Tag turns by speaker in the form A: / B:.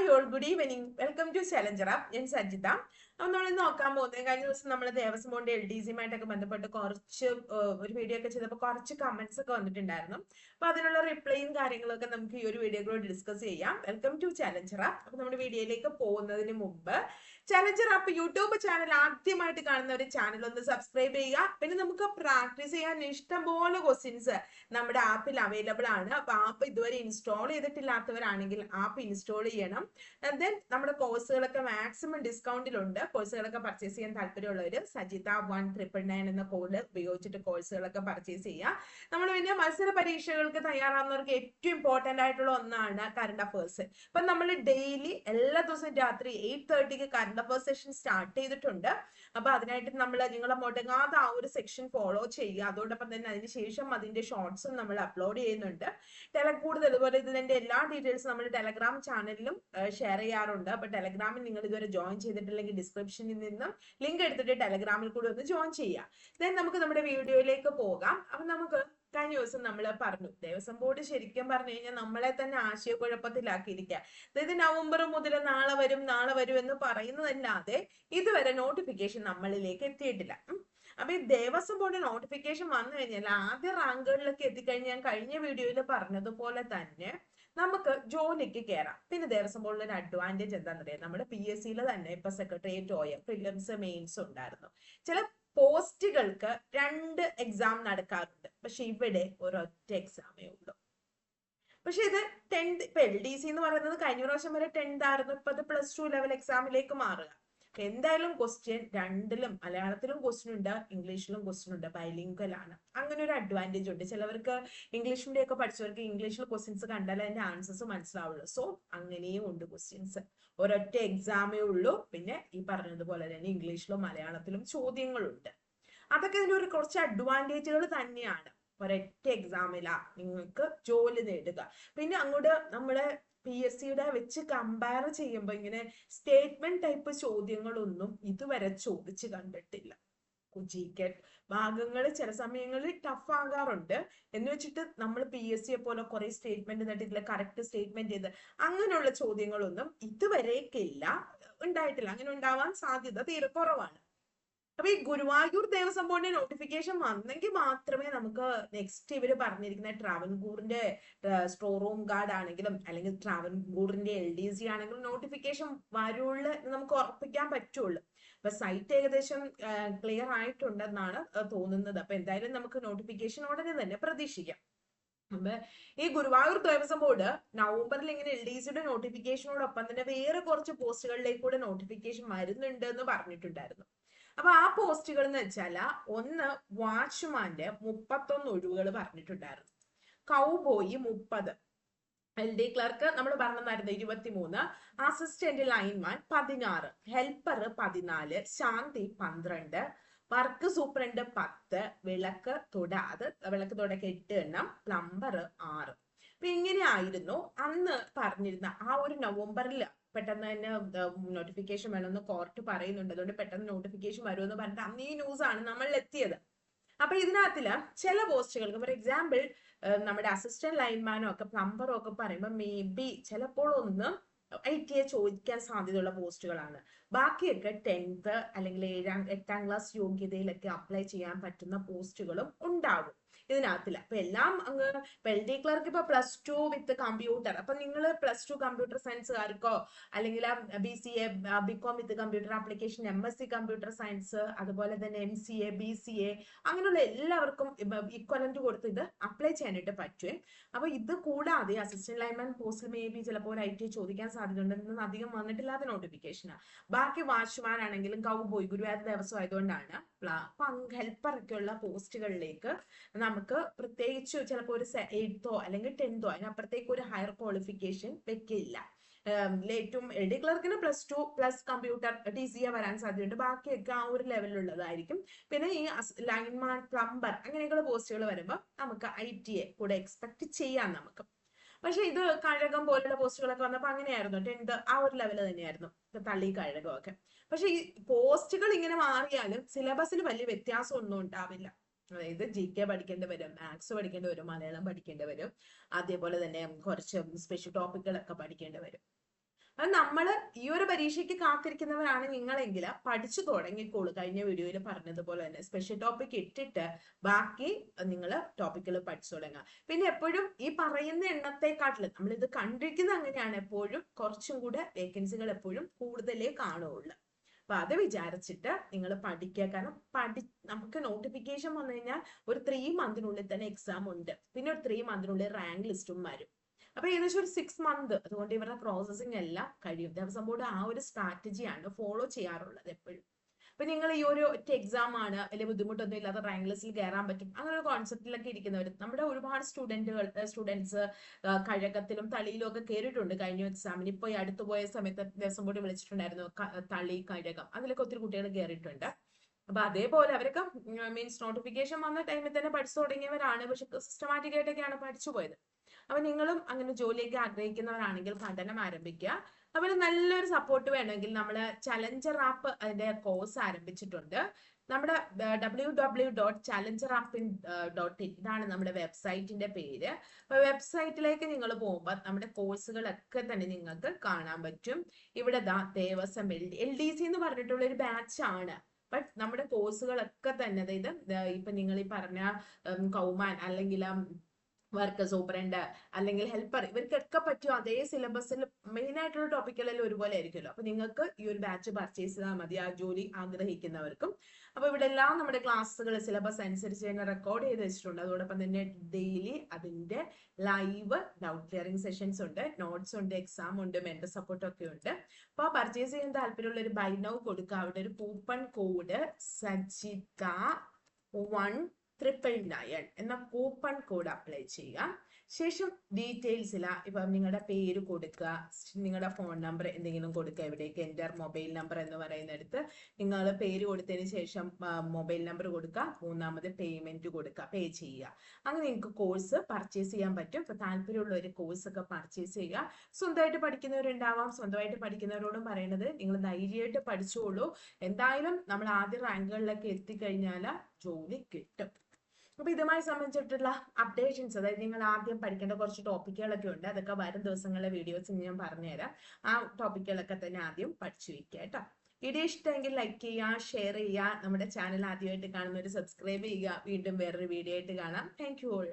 A: Hi all good evening welcome to Challenger ഞാൻ സജിത. അപ്പം നമ്മൾ നോക്കാൻ പോകുന്നത് കഴിഞ്ഞ ദിവസം നമ്മൾ ദേവസ്വം ബോർഡ് എൽ ഡി സിയുമായിട്ടൊക്കെ ബന്ധപ്പെട്ട് കുറച്ച് ഒരു വീഡിയോ ഒക്കെ ചെയ്തപ്പോൾ കുറച്ച് കമന്റ്സ് ഒക്കെ വന്നിട്ടുണ്ടായിരുന്നു. അപ്പൊ അതിനുള്ള റിപ്ലൈയും കാര്യങ്ങളൊക്കെ നമുക്ക് ഈ ഒരു വീഡിയോ കൂടെ ഡിസ്കസ് ചെയ്യാം. വെൽക്കം ടു ചലഞ്ചർ അപ്പൊ നമ്മുടെ വീഡിയോയിലേക്ക് പോകുന്നതിന് മുമ്പ് ചലഞ്ചർ ആപ്പ് യൂട്യൂബ് ചാനൽ ആദ്യമായിട്ട് കാണുന്ന ഒരു ചാനൽ ഒന്ന് സബ്സ്ക്രൈബ് ചെയ്യുക. പിന്നെ നമുക്ക് പ്രാക്ടീസ് ചെയ്യാൻ ഇഷ്ടംപോലെ ക്വസ്റ്റ്യൻസ് നമ്മുടെ ആപ്പിൽ അവൈലബിൾ ആണ്. അപ്പൊ ആപ്പ് ഇതുവരെ ഇൻസ്റ്റാൾ ചെയ്തിട്ടില്ലാത്തവരാണെങ്കിൽ ആപ്പ് ഇൻസ്റ്റാൾ ചെയ്യണം. ദെൻ നമ്മുടെ കോഴ്സുകളൊക്കെ മാക്സിമം ഡിസ്കൗണ്ടിലുണ്ട് കോഴ്സുകളൊക്കെ പർച്ചേസ് ചെയ്യാൻ താല്പര്യമുള്ളവർ സജിത വൺ ട്രിപ്പിൾ നയൻ എന്ന കോഡ് ഉപയോഗിച്ചിട്ട് കോഴ്സുകളൊക്കെ പർച്ചേസ് ചെയ്യുക നമ്മൾ പിന്നെ മത്സര പരീക്ഷകൾക്ക് തയ്യാറാവുന്നവർക്ക് ഏറ്റവും ഇമ്പോർട്ടന്റ് ആയിട്ടുള്ള ഒന്നാണ് കറണ്ട് അഫേഴ്സ് ഇപ്പം നമ്മൾ ഡെയിലി എല്ലാ ദിവസവും രാത്രി എയ്റ്റ് തേർട്ടിക്ക് കറണ്ട് അഫേഴ്സ് സെഷൻ സ്റ്റാർട്ട് ചെയ്തിട്ടുണ്ട്. അപ്പോൾ അതിനായിട്ട് നമ്മൾ നിങ്ങൾ മുടങ്ങാതെ ആ ഒരു സെക്ഷൻ ഫോളോ ചെയ്യുക. അതോടൊപ്പം തന്നെ അതിന് ശേഷം അതിന്റെ ഷോർട്സും നമ്മൾ അപ്ലോഡ് ചെയ്യുന്നുണ്ട്. ടെല കൂടുതൽ ഇതുപോലെ ഇതിന്റെ എല്ലാ ഡീറ്റെയിൽസും നമ്മൾ ടെലഗ്രാം ചാനലിലും ഷെയർ ചെയ്യാറുണ്ട്. അപ്പൊ ടെലഗ്രാമിൽ നിങ്ങൾ ഇതുവരെ ജോയിൻ ചെയ്തിട്ടില്ലെങ്കിൽ ഡിസ്ക്രിപ്ഷനിൽ നിന്നും ലിങ്ക് എടുത്തിട്ട് ടെലഗ്രാമിൽ കൂടി ഒന്ന് ജോയിൻ ചെയ്യുക ദെൻ നമുക്ക് നമ്മുടെ വീഡിയോയിലേക്ക് പോകാം. അപ്പൊ നമുക്ക് കഴിഞ്ഞ ദിവസം നമ്മൾ പറഞ്ഞു ദേവസ്വം ബോർഡ് ശരിക്കും പറഞ്ഞു കഴിഞ്ഞാൽ നമ്മളെ തന്നെ ആശയക്കുഴപ്പത്തിലാക്കിയിരിക്കുക അതായത് നവംബർ മുതൽ നാളെ വരും നാളെ വരും എന്ന് പറയുന്നതല്ലാതെ ഇതുവരെ നോട്ടിഫിക്കേഷൻ നമ്മളിലേക്ക് എത്തിയിട്ടില്ല. അപ്പൊ ഈ ദേവസ്വം ബോർഡ് നോട്ടിഫിക്കേഷൻ വന്നു കഴിഞ്ഞാൽ ആദ്യ റാങ്കുകളിലൊക്കെ എത്തിക്കഴിഞ്ഞാൽ ഞാൻ കഴിഞ്ഞ വീഡിയോയിൽ പറഞ്ഞതുപോലെ തന്നെ നമുക്ക് ജോലിക്ക് കയറാം പിന്നെ ദേവസ്വം ബോർഡിൽ ഒരു അഡ്വാന്റേജ് എന്താണെന്ന് അറിയാം? നമ്മുടെ പി എസ് സിയിൽ തന്നെ ഇപ്പൊ സെക്രട്ടേറിയറ്റ് ഓയ പ്രിലിംസ് മെയിൻസ് ഉണ്ടായിരുന്നു. ചില പോസ്റ്റുകൾക്ക് രണ്ട് എക്സാം നടക്കാറുണ്ട്. പക്ഷെ ഇവിടെ ഒരൊറ്റ എക്സാമേ ഉള്ളൂ. പക്ഷെ ഇത് ടെൻത്ത് ഇപ്പൊ എൽ ഡി സി എന്ന് പറയുന്നത് കഴിഞ്ഞ പ്രാവശ്യം വരെ ടെൻത്ത് ആയിരുന്നു. ഇപ്പൊ അത് പ്ലസ് ടു ലെവൽ എക്സാമിലേക്ക് മാറുക. എന്തായാലും ക്വസ്റ്റ്യൻ രണ്ടിലും മലയാളത്തിലും ക്വസ്റ്റ്യൻ ഉണ്ട് ഇംഗ്ലീഷിലും ക്വസ്റ്റ്യൻ ഉണ്ട് ബൈലിംഗൽ ആണ്. അങ്ങനെ ഒരു അഡ്വാന്റേജ് ഉണ്ട്. ചിലവർക്ക് ഇംഗ്ലീഷിന്റെ ഒക്കെ പഠിച്ചവർക്ക് ഇംഗ്ലീഷിൽ ക്വസ്റ്റ്യൻസ് കണ്ടാലേ അതിന്റെ ആൻസേഴ്സ് മനസ്സിലാവുള്ളൂ. സോ അങ്ങനെയും ഉണ്ട് ക്വസ്റ്റ്യൻസ് ഒരൊറ്റ എക്സാമേ ഉള്ളൂ. പിന്നെ ഈ പറഞ്ഞതുപോലെ തന്നെ ഇംഗ്ലീഷിലും മലയാളത്തിലും ചോദ്യങ്ങളുണ്ട്. അതൊക്കെ ഇതിന്റെ ഒരു കുറച്ച് അഡ്വാന്റേജുകൾ തന്നെയാണ്. ഒരൊറ്റ എക്സാമിലാ നിങ്ങൾക്ക് ജോലി നേടുക. പിന്നെ അങ്ങോട്ട് നമ്മുടെ പി എസ് സിയുടെ വെച്ച് കമ്പയർ ചെയ്യുമ്പോൾ ഇങ്ങനെ സ്റ്റേറ്റ്മെന്റ് ടൈപ്പ് ചോദ്യങ്ങളൊന്നും ഇതുവരെ ചോദിച്ചു കണ്ടിട്ടില്ല. ജി കെ ഭാഗങ്ങൾ ചില സമയങ്ങളിൽ ടഫ് ആകാറുണ്ട്. എന്ന് വെച്ചിട്ട് നമ്മൾ പി എസ് സിയെ പോലെ കുറെ സ്റ്റേറ്റ്മെന്റ് നട്ടിട്ടില്ല കറക്റ്റ് സ്റ്റേറ്റ്മെന്റ് ചെയ്ത് അങ്ങനെയുള്ള ചോദ്യങ്ങളൊന്നും ഇതുവരേക്കില്ല. ഉണ്ടായിട്ടില്ല. അങ്ങനെ ഉണ്ടാവാൻ സാധ്യത തീരെ കുറവാണ്. അപ്പൊ ഈ ഗുരുവായൂർ ദേവസ്വം ബോർഡിന്റെ നോട്ടിഫിക്കേഷൻ വന്നെങ്കിൽ മാത്രമേ നമുക്ക് നെക്സ്റ്റ് ഇവർ പറഞ്ഞിരിക്കുന്ന ട്രാവൻകൂറിന്റെ സ്റ്റോർ റൂം ഗാർഡ് ആണെങ്കിലും അല്ലെങ്കിൽ ട്രാവൻകൂറിന്റെ എൽ ഡി സി ആണെങ്കിലും നോട്ടിഫിക്കേഷൻ വരുള്ളൂ എന്ന് നമുക്ക് ഉറപ്പിക്കാൻ പറ്റുള്ളൂ. അപ്പൊ സൈറ്റ് ഏകദേശം ക്ലിയർ ആയിട്ടുണ്ടെന്നാണ് തോന്നുന്നത്. അപ്പൊ എന്തായാലും നമുക്ക് നോട്ടിഫിക്കേഷൻ ഉടനെ തന്നെ പ്രതീക്ഷിക്കാം. അപ്പൊ ഈ ഗുരുവായൂർ ദേവസ്വം ബോർഡ് നവംബറിൽ ഇങ്ങനെ എൽ ഡി സിയുടെ നോട്ടിഫിക്കേഷനോടൊപ്പം തന്നെ വേറെ കുറച്ച് പോസ്റ്റുകളിലേക്ക് കൂടെ നോട്ടിഫിക്കേഷൻ വരുന്നുണ്ട് എന്ന് പറഞ്ഞിട്ടുണ്ടായിരുന്നു. അപ്പൊ ആ പോസ്റ്റുകൾ എന്ന് വെച്ചാൽ ഒന്ന് വാച്ച്മാന്റെ മുപ്പത്തൊന്ന് ഒഴിവുകൾ പറഞ്ഞിട്ടുണ്ടായിരുന്നു. കൗബോയി മുപ്പത്. എൽ ഡി ക്ലർക്ക് നമ്മൾ പറഞ്ഞതായിരുന്നു ഇരുപത്തിമൂന്ന്. അസിസ്റ്റന്റ് ലൈൻമാൻ പതിനാറ്. ഹെൽപ്പർ പതിനാല്. ശാന്തി പന്ത്രണ്ട്. വർക്ക് സൂപ്രണ്ട് പത്ത്. വിളക്ക് തുട. അത് വിളക്ക് തുടക്ക് എട്ട് എണ്ണം. പ്ലംബർ ആറ്. അപ്പൊ ഇങ്ങനെയായിരുന്നു അന്ന് പറഞ്ഞിരുന്ന ആ ഒരു നവംബറിൽ പെട്ടെന്ന് തന്നെ നോട്ടിഫിക്കേഷൻ വേണമെന്ന് കോർട്ട് പറയുന്നുണ്ട്. അതുകൊണ്ട് പെട്ടെന്ന് നോട്ടിഫിക്കേഷൻ വരുമെന്ന് പറഞ്ഞിട്ട് അന്ന് ഈ ന്യൂസ് ആണ് നമ്മൾ എത്തിയത്. അപ്പൊ ഇതിനകത്തിൽ ചില പോസ്റ്റുകൾക്ക് ഫോർ എക്സാമ്പിൾ നമ്മുടെ അസിസ്റ്റന്റ് ലൈൻമാനോ ഒക്കെ പ്ലംബറോ ഒക്കെ പറയുമ്പോൾ മേ ബി ചിലപ്പോൾ ഒന്ന് ഐ ടി എ ചോദിക്കാൻ സാധ്യതയുള്ള പോസ്റ്റുകളാണ് ബാക്കിയൊക്കെ ടെൻത്ത് അല്ലെങ്കിൽ ഏഴാം എട്ടാം ക്ലാസ് യോഗ്യതയിലൊക്കെ അപ്ലൈ ചെയ്യാൻ പറ്റുന്ന പോസ്റ്റുകളും ഉണ്ടാകും. ഇതിനകത്തില്ല. അപ്പൊ എല്ലാം അങ്ങ് എൽ ഡി ക്ലർക്ക് ഇപ്പൊ പ്ലസ് ടു വിത്ത് കമ്പ്യൂട്ടർ അപ്പൊ നിങ്ങൾ പ്ലസ് ടു കമ്പ്യൂട്ടർ സയൻസുകാർക്കോ അല്ലെങ്കിൽ B C A BCom with computer application M S C computer science അതുപോലെ തന്നെ M C A B C A അങ്ങനെയുള്ള എല്ലാവർക്കും ഇക്വലന്റ് കൊടുത്ത് ഇത് അപ്ലൈ ചെയ്യാനായിട്ട് പറ്റും. അപ്പൊ ഇത് കൂടാതെ അസിസ്റ്റന്റ് ലൈൻമാൻ പോസ്റ്റിൽ മേ ബി ചിലപ്പോൾ ഐ ടി ചോദിക്കാൻ സാധ്യതയുണ്ടെന്ന് അധികം വന്നിട്ടില്ലാത്ത നോട്ടിഫിക്കേഷനാണ് ബാക്കി വാച്ച്മാൻ ആണെങ്കിലും കൗബോയ് ഗുരുവായൂർ ദിവസം ആയതുകൊണ്ടാണ്. ഹെൽപ്പർ ഒക്കെയുള്ള പോസ്റ്റുകളിലേക്ക് നമുക്ക് പ്രത്യേകിച്ച് ചിലപ്പോൾ ഒരു എയ്ത്തോ അല്ലെങ്കിൽ ടെൻത്തോ അതിനപ്പുറത്തേക്ക് ഒരു ഹയർ ക്വാളിഫിക്കേഷൻ വെക്കില്ല. ഏറ്റവും L D ക്ലർക്കിന് plus two plus computer T C A വരാൻ സാധ്യതയുണ്ട്. ബാക്കിയൊക്കെ ആ ഒരു ലെവലിലുള്ളതായിരിക്കും പിന്നെ ഈ ലൈൻമാൻ പ്ലംബർ അങ്ങനെയൊക്കെയുള്ള പോസ്റ്റുകൾ വരുമ്പോൾ നമുക്ക് ഐ ടി എ കൂടെ എക്സ്പെക്ട് ചെയ്യാം നമുക്ക്. പക്ഷെ ഇത് കഴകം പോലുള്ള പോസ്റ്റുകളൊക്കെ വന്നപ്പോൾ അങ്ങനെയായിരുന്നു. ടെൻത്ത് ആ ഒരു ലെവൽ തന്നെയായിരുന്നു. തള്ളി കഴകമൊക്കെ. പക്ഷെ ഈ പോസ്റ്റുകൾ ഇങ്ങനെ മാറിയാലും സിലബസിന് വലിയ വ്യത്യാസം ഒന്നും ഉണ്ടാവില്ല. അതായത് ജി കെ പഠിക്കേണ്ടി വരും മാത്സ് പഠിക്കേണ്ടി വരും മലയാളം പഠിക്കേണ്ടി വരും അതേപോലെ തന്നെ കുറച്ച് സ്പെഷ്യൽ ടോപ്പിക്കുകളൊക്കെ പഠിക്കേണ്ടി വരും. അത് നമ്മൾ ഈ ഒരു പരീക്ഷയ്ക്ക് കാത്തിരിക്കുന്നവരാണ് നിങ്ങളെങ്കിൽ പഠിച്ചു തുടങ്ങിക്കോളൂ. കഴിഞ്ഞ വീഡിയോയിൽ പറഞ്ഞതുപോലെ തന്നെ സ്പെഷ്യൽ ടോപ്പിക് ഇട്ടിട്ട് ബാക്കി നിങ്ങൾ ടോപ്പിക്കുകൾ പഠിച്ചു തുടങ്ങുക. പിന്നെ എപ്പോഴും ഈ പറയുന്ന എണ്ണത്തെക്കാട്ടിലും നമ്മൾ ഇത് കണ്ടിരിക്കുന്നത് അങ്ങനെയാണ്. എപ്പോഴും കുറച്ചും കൂടെ വേക്കൻസികൾ എപ്പോഴും കൂടുതലേ കാണുള്ളൂ അപ്പൊ അത് വിചാരിച്ചിട്ട് നിങ്ങൾ പഠിക്കുക കാരണം പഠി നമുക്ക് നോട്ടിഫിക്കേഷൻ വന്നു കഴിഞ്ഞാൽ ഒരു ത്രീ മന്തിനുള്ളിൽ തന്നെ എക്സാം ഉണ്ട്. പിന്നെ ഒരു ത്രീ മന്തിനുള്ളിൽ റാങ്ക് ലിസ്റ്റും വരും. അപ്പൊ ഏകദേശം ഒരു സിക്സ് മന്ത് അതുകൊണ്ട് ഇവരുടെ പ്രോസസ്സിംഗ് എല്ലാം കഴിയും. ദേവസ്വം ബോർഡ് ആ ഒരു സ്ട്രാറ്റജിയാണ് ഫോളോ ചെയ്യാറുള്ളത് എപ്പോഴും. അപ്പൊ നിങ്ങൾ ഈ ഒരു ഒറ്റ എക്സാം ആണ് അല്ലെങ്കിൽ ബുദ്ധിമുട്ടൊന്നും ഇല്ലാത്ത റാങ്ക് ലിസ്റ്റിൽ കയറാൻ പറ്റും. അങ്ങനെ ഒരു കോൺസെപ്റ്റിലൊക്കെ ഇരിക്കുന്നവർ നമ്മുടെ ഒരുപാട് സ്റ്റുഡന്റുകൾ സ്റ്റുഡൻസ് കഴകത്തിലും തളിയിലും ഒക്കെ കയറിയിട്ടുണ്ട് കഴിഞ്ഞ എക്സാമിന് ഇപ്പൊ ഈ അടുത്ത് പോയ സമയത്ത് ദിവസം കൂടി വിളിച്ചിട്ടുണ്ടായിരുന്നു തളി കഴകം അതിലൊക്കെ ഒത്തിരി കുട്ടികൾ കയറിയിട്ടുണ്ട് അപ്പൊ അതേപോലെ അവരൊക്കെ മീൻസ് നോട്ടിഫിക്കേഷൻ വന്ന ടൈമിൽ തന്നെ പഠിച്ചു തുടങ്ങിയവരാണ്. പക്ഷെ സിസ്റ്റമാറ്റിക് ആയിട്ടൊക്കെയാണ് പഠിച്ചു പോയത്. അപ്പൊ നിങ്ങളും അങ്ങനെ ജോലിയൊക്കെ ആഗ്രഹിക്കുന്നവരാണെങ്കിൽ പഠനം ആരംഭിക്കുക. അതുപോലെ നല്ലൊരു സപ്പോർട്ട് വേണമെങ്കിൽ നമ്മൾ ചലഞ്ചർ ആപ്പ് അതിന്റെ കോഴ്സ് ആരംഭിച്ചിട്ടുണ്ട്. നമ്മുടെ W W dot Challenger app dot in ഇതാണ് നമ്മുടെ വെബ്സൈറ്റിന്റെ പേര്. അപ്പൊ വെബ്സൈറ്റിലേക്ക് നിങ്ങൾ പോകുമ്പോൾ നമ്മുടെ കോഴ്സുകളൊക്കെ തന്നെ നിങ്ങൾക്ക് കാണാൻ പറ്റും. ഇവിടെ Devaswom L D L D C എന്ന് പറഞ്ഞിട്ടുള്ള ഒരു ബാച്ച് ആണ്. ബട്ട് നമ്മുടെ കോഴ്സുകളൊക്കെ തന്നെ അതായത് ഇപ്പൊ നിങ്ങൾ ഈ പറഞ്ഞ കൗമാൻ അല്ലെങ്കിൽ വർക്ക് സൂപ്രണ്ട് അല്ലെങ്കിൽ ഹെൽപ്പർ ഇവർക്കൊക്കെ പറ്റും അതേ സിലബസിൽ മെയിൻ ആയിട്ടുള്ള ടോപ്പിക്കുകളെല്ലാം ഒരുപോലെ ആയിരിക്കുമല്ലോ. അപ്പൊ നിങ്ങൾക്ക് ഈ ഒരു ബാച്ച് പർച്ചേസ് ചെയ്താൽ മതി ആ ജോലി ആഗ്രഹിക്കുന്നവർക്കും. അപ്പൊ ഇവിടെ എല്ലാം നമ്മുടെ ക്ലാസ്സുകൾ സിലബസ് അനുസരിച്ച് തന്നെ റെക്കോർഡ് ചെയ്ത് വെച്ചിട്ടുണ്ട്. അതോടൊപ്പം തന്നെ ഡെയിലി അതിന്റെ ലൈവ് ഡൗട്ട് ക്ലിയറിംഗ് സെഷൻസ് ഉണ്ട് നോട്ട്സ് ഉണ്ട് എക്സാം ഉണ്ട് മെന്റർ സപ്പോർട്ട് ഒക്കെ ഉണ്ട്. അപ്പൊ പർച്ചേസ് ചെയ്യാൻ താല്പര്യമുള്ള ഒരു ബൈ നൗ കൊടുക്കുക. അവിടെ ഒരു coupon code Sajitha one triple nine എന്ന കൂപ്പൺ കോഡ് അപ്ലൈ ചെയ്യുക. ശേഷം ഡീറ്റെയിൽസില ഇപ്പം നിങ്ങളുടെ പേര് കൊടുക്കുക നിങ്ങളുടെ ഫോൺ നമ്പർ എന്തെങ്കിലും കൊടുക്കുക എവിടേക്ക് എന്റർ മൊബൈൽ നമ്പർ എന്ന് പറയുന്നിടത്ത് നിങ്ങൾ പേര് കൊടുത്തതിന് ശേഷം മൊബൈൽ നമ്പർ കൊടുക്കുക മൂന്നാമത് പേയ്മെന്റ് കൊടുക്കുക പേ ചെയ്യുക. അങ്ങനെ നിങ്ങൾക്ക് കോഴ്സ് പർച്ചേസ് ചെയ്യാൻ പറ്റും. ഇപ്പം താല്പര്യമുള്ള ഒരു കോഴ്സ് ഒക്കെ പർച്ചേസ് ചെയ്യുക. സ്വന്തമായിട്ട് പഠിക്കുന്നവരുണ്ടാവാം. സ്വന്തമായിട്ട് പഠിക്കുന്നവരോടും പറയുന്നത് നിങ്ങൾ ധൈര്യമായിട്ട് പഠിച്ചോളൂ. എന്തായാലും നമ്മൾ ആദ്യ റാങ്കുകളിലൊക്കെ എത്തിക്കഴിഞ്ഞാൽ ജോലി കിട്ടും. അപ്പൊ ഇതുമായി സംബന്ധിച്ചിട്ടുള്ള അപ്ഡേഷൻസ് അതായത് നിങ്ങൾ ആദ്യം പഠിക്കേണ്ട കുറച്ച് ടോപ്പിക്കുകളൊക്കെ ഉണ്ട്. അതൊക്കെ വരും ദിവസങ്ങളിലെ വീഡിയോസ് ഞാൻ പറഞ്ഞുതരാം. ആ ടോപ്പിക്കുകളൊക്കെ തന്നെ ആദ്യം പഠിച്ചു വയ്ക്കുക കേട്ടോ. വീഡിയോ ഇഷ്ടമെങ്കിൽ ലൈക്ക് ചെയ്യുക ഷെയർ ചെയ്യുക. നമ്മുടെ ചാനൽ ആദ്യമായിട്ട് കാണുന്നവർ സബ്സ്ക്രൈബ് ചെയ്യുക. വീണ്ടും വേറൊരു വീഡിയോ ആയിട്ട് കാണാം. Thank you all